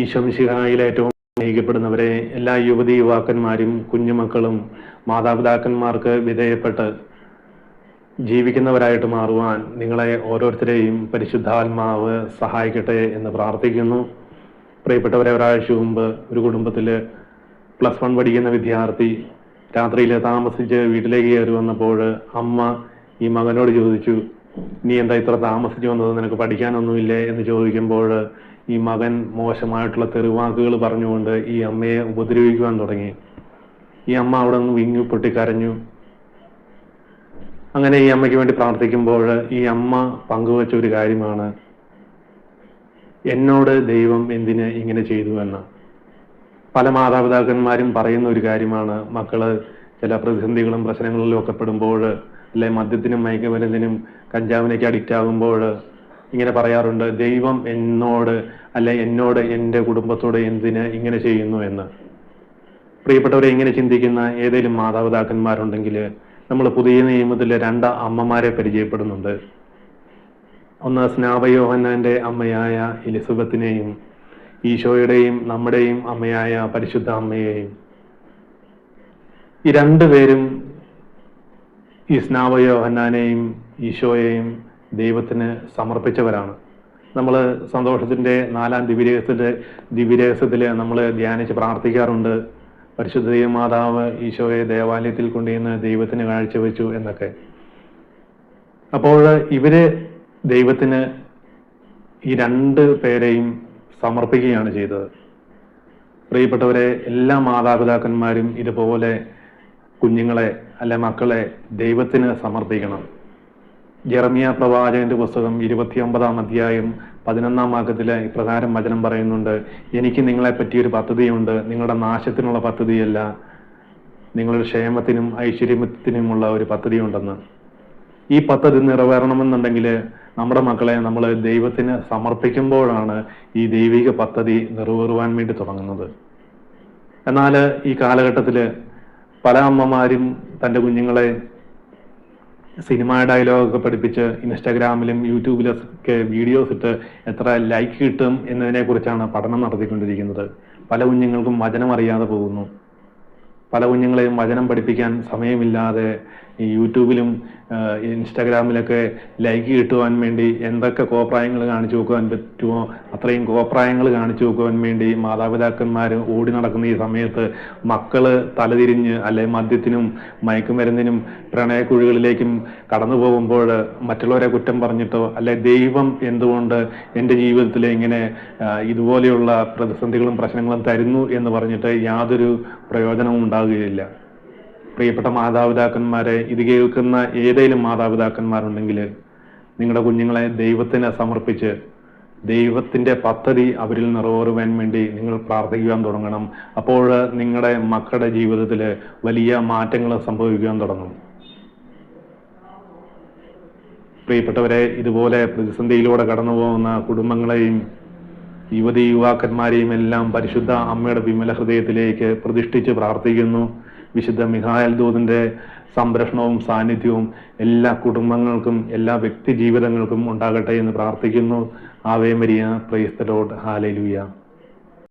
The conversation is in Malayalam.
ഈശോമിശിഹായിൽ ഏറ്റവും സ്നേഹിക്കപ്പെടുന്നവരെ എല്ലാ യുവതി യുവാക്കന്മാരും കുഞ്ഞുമക്കളും മാതാപിതാക്കന്മാർക്ക് വിധേയപ്പെട്ട് ജീവിക്കുന്നവരായിട്ട് മാറുവാൻ നിങ്ങളെ ഓരോരുത്തരെയും പരിശുദ്ധാത്മാവ് സഹായിക്കട്ടെ എന്ന് പ്രാർത്ഥിക്കുന്നു. പ്രിയപ്പെട്ടവരെ ഒരാഴ്ച മുമ്പ് ഒരു കുടുംബത്തിൽ പ്ലസ് വൺ പഠിക്കുന്ന വിദ്യാർത്ഥി രാത്രിയിൽ താമസിച്ച് വീട്ടിലേക്ക് കയറി വന്നപ്പോൾ അമ്മ ഈ മകനോട് ചോദിച്ചു നീ എന്താ ഇത്ര താമസിച്ചു വന്നത്? നിനക്ക് പഠിക്കാനൊന്നുമില്ലേ? എന്ന് ചോദിക്കുമ്പോൾ ഈ മകൻ മോശമായിട്ടുള്ള തെറിവാക്കുകൾ പറഞ്ഞുകൊണ്ട് ഈ അമ്മയെ ഉപദ്രവിക്കുവാൻ തുടങ്ങി. ഈ അമ്മ അവിടെ നിന്ന് വിങ്ങി പൊട്ടിക്കരഞ്ഞു. അങ്ങനെ ഈ അമ്മയ്ക്ക് വേണ്ടി പ്രാർത്ഥിക്കുമ്പോൾ ഈ അമ്മ പങ്കുവച്ച ഒരു കാര്യമാണ്. എന്നോട് ദൈവം എന്തിന് ഇങ്ങനെ ചെയ്തു എന്ന്. പല മാതാപിതാക്കന്മാരും പറയുന്ന ഒരു കാര്യമാണ്. മക്കൾ ചില പ്രതിസന്ധികളും പ്രശ്നങ്ങളിലും ഒക്കെ പെടുമ്പോൾ അല്ലെ മദ്യത്തിനും മയക്കുമരുന്നിനും കഞ്ചാവിനൊക്കെ അഡിക്റ്റ് ആകുമ്പോൾ ഇങ്ങനെ പറയാറുണ്ട് ദൈവം എന്നോട് അല്ലെ എന്നോട് എന്റെ കുടുംബത്തോട് എന്തിന് ഇങ്ങനെ ചെയ്യുന്നു എന്ന്? പ്രിയപ്പെട്ടവരെ ഇങ്ങനെ ചിന്തിക്കുന്ന ഏതെങ്കിലും മാതാപിതാക്കന്മാരുണ്ടെങ്കിൽ നമ്മൾ പുതിയ നിയമത്തിലെ രണ്ട് അമ്മമാരെ പരിചയപ്പെടുന്നുണ്ട്. ഒന്ന് സ്നാപയോഹന്നാന്റെ അമ്മയായ എലിസബത്തിനെയും ഈശോയുടെയും നമ്മുടെയും അമ്മയായ പരിശുദ്ധ അമ്മയെയും. ഈ രണ്ടുപേരും ഈ സ്നാപയോഹന്നാനെയും ഈശോയെയും ദൈവത്തിന് സമർപ്പിച്ചവരാണ്. നമ്മൾ സന്തോഷത്തിന്റെ നാലാം ദിവ്യരഹസ്യത്തിന്റെ ദിവ്യരഹസ്യത്തിൽ നമ്മൾ ധ്യാനിച്ച് പ്രാർത്ഥിക്കാറുണ്ട്. പരിശുദ്ധ ദൈവമാതാവ് ഈശോയെ ദേവാലയത്തിൽ കൊണ്ടുവന്ന് ദൈവത്തിന് കാഴ്ചവെച്ചു എന്നൊക്കെ. അപ്പോൾ ഇവർ ദൈവത്തിന് ഈ രണ്ട് പേരെയും സമർപ്പിക്കുകയാണ് ചെയ്തത്. പ്രിയപ്പെട്ടവരെ എല്ലാ മാതാപിതാക്കന്മാരും ഇതുപോലെ കുഞ്ഞുങ്ങളെ അല്ലെ മക്കളെ ദൈവത്തിന് സമർപ്പിക്കണം. ജെറമിയ പ്രവാചകന്റെ പുസ്തകം ഇരുപത്തിയൊമ്പതാം അധ്യായം പതിനൊന്നാം വാക്യത്തിലെ ഇപ്രകാരം വചനം പറയുന്നുണ്ട് എനിക്ക് നിങ്ങളെ പറ്റിയൊരു പദ്ധതിയുണ്ട്. നിങ്ങളുടെ നാശത്തിനുള്ള പദ്ധതിയല്ല. നിങ്ങളുടെ ക്ഷേമത്തിനും ഐശ്വര്യത്തിനുമുള്ള ഒരു പദ്ധതിയുണ്ടെന്ന്. ഈ പദ്ധതി നിറവേറണമെന്നുണ്ടെങ്കിൽ നമ്മുടെ മക്കളെ നമ്മൾ ദൈവത്തിന് സമർപ്പിക്കുമ്പോഴാണ് ഈ ദൈവിക പദ്ധതി നിറവേറുവാൻ വേണ്ടി തുടങ്ങുന്നത്. എന്നാൽ ഈ കാലഘട്ടത്തിൽ പല അമ്മമാരും തന്റെ കുഞ്ഞുങ്ങളെ സിനിമ ഡയലോഗൊക്കെ പഠിപ്പിച്ച് ഇൻസ്റ്റാഗ്രാമിലും യൂട്യൂബിലും ഒക്കെ വീഡിയോസ് ഇട്ട് എത്ര ലൈക്ക് കിട്ടും എന്നതിനെ കുറിച്ചാണ് പഠനം നടത്തിക്കൊണ്ടിരിക്കുന്നത്. പല കുഞ്ഞുങ്ങൾക്കും വചനം അറിയാതെ പോകുന്നു. പല കുഞ്ഞുങ്ങളെയും വചനം പഠിപ്പിക്കാൻ സമയമില്ലാതെ ഈ യൂട്യൂബിലും ഇൻസ്റ്റാഗ്രാമിലൊക്കെ ലൈക്ക് കിട്ടുവാൻ വേണ്ടി എന്തൊക്കെ കോപ്രായങ്ങൾ കാണിച്ചു വെക്കുവാൻ പറ്റുമോ അത്രയും കോപ്രായങ്ങൾ കാണിച്ചു വെക്കുവാൻ വേണ്ടി മാതാപിതാക്കന്മാർ ഓടി നടക്കുന്ന ഈ സമയത്ത് മക്കൾ തലതിരിഞ്ഞ് അല്ലെ മദ്യത്തിനും മയക്കുമരുന്നിനും പ്രണയക്കുഴികളിലേക്കും കടന്നു പോകുമ്പോൾ മറ്റുള്ളവരെ കുറ്റം പറഞ്ഞിട്ടോ അല്ലെ ദൈവം എന്തുകൊണ്ട് എന്റെ ജീവിതത്തിൽ ഇങ്ങനെ ഇതുപോലെയുള്ള പ്രതിസന്ധികളും പ്രശ്നങ്ങളും തരുന്നു എന്ന് പറഞ്ഞിട്ട് യാതൊരു പ്രയോജനവും ഉണ്ടാകുകയില്ല. പ്രിയപ്പെട്ട മാതാപിതാക്കന്മാരെ ഇത് കേൾക്കുന്ന ഏതെങ്കിലും മാതാപിതാക്കന്മാരുണ്ടെങ്കിൽ നിങ്ങളുടെ കുഞ്ഞുങ്ങളെ ദൈവത്തിന് സമർപ്പിച്ച് ദൈവത്തിന്റെ പദ്ധതി അവരിൽ നിറവേറുവാൻ വേണ്ടി നിങ്ങൾ പ്രാർത്ഥിക്കുവാൻ തുടങ്ങണം. അപ്പോൾ നിങ്ങളുടെ മക്കളുടെ ജീവിതത്തിൽ വലിയ മാറ്റങ്ങൾ സംഭവിക്കുവാൻ തുടങ്ങും. പ്രിയപ്പെട്ടവരെ ഇതുപോലെ പ്രതിസന്ധിയിലൂടെ കടന്നു പോകുന്ന കുടുംബങ്ങളെയും യുവതി യുവാക്കന്മാരെയും എല്ലാം പരിശുദ്ധ അമ്മയുടെ വിമല ഹൃദയത്തിലേക്ക് പ്രതിഷ്ഠിച്ച് പ്രാർത്ഥിക്കുന്നു. വിശുദ്ധ മിഹായൽ ദൂതിന്റെ സംരക്ഷണവും സാന്നിധ്യവും എല്ലാ കുടുംബങ്ങൾക്കും എല്ലാ വ്യക്തി ജീവിതങ്ങൾക്കും ഉണ്ടാകട്ടെ എന്ന് പ്രാർത്ഥിക്കുന്നു. Ave Maria. പ്രൈസ്തലോട്ട് ഹാലലുയ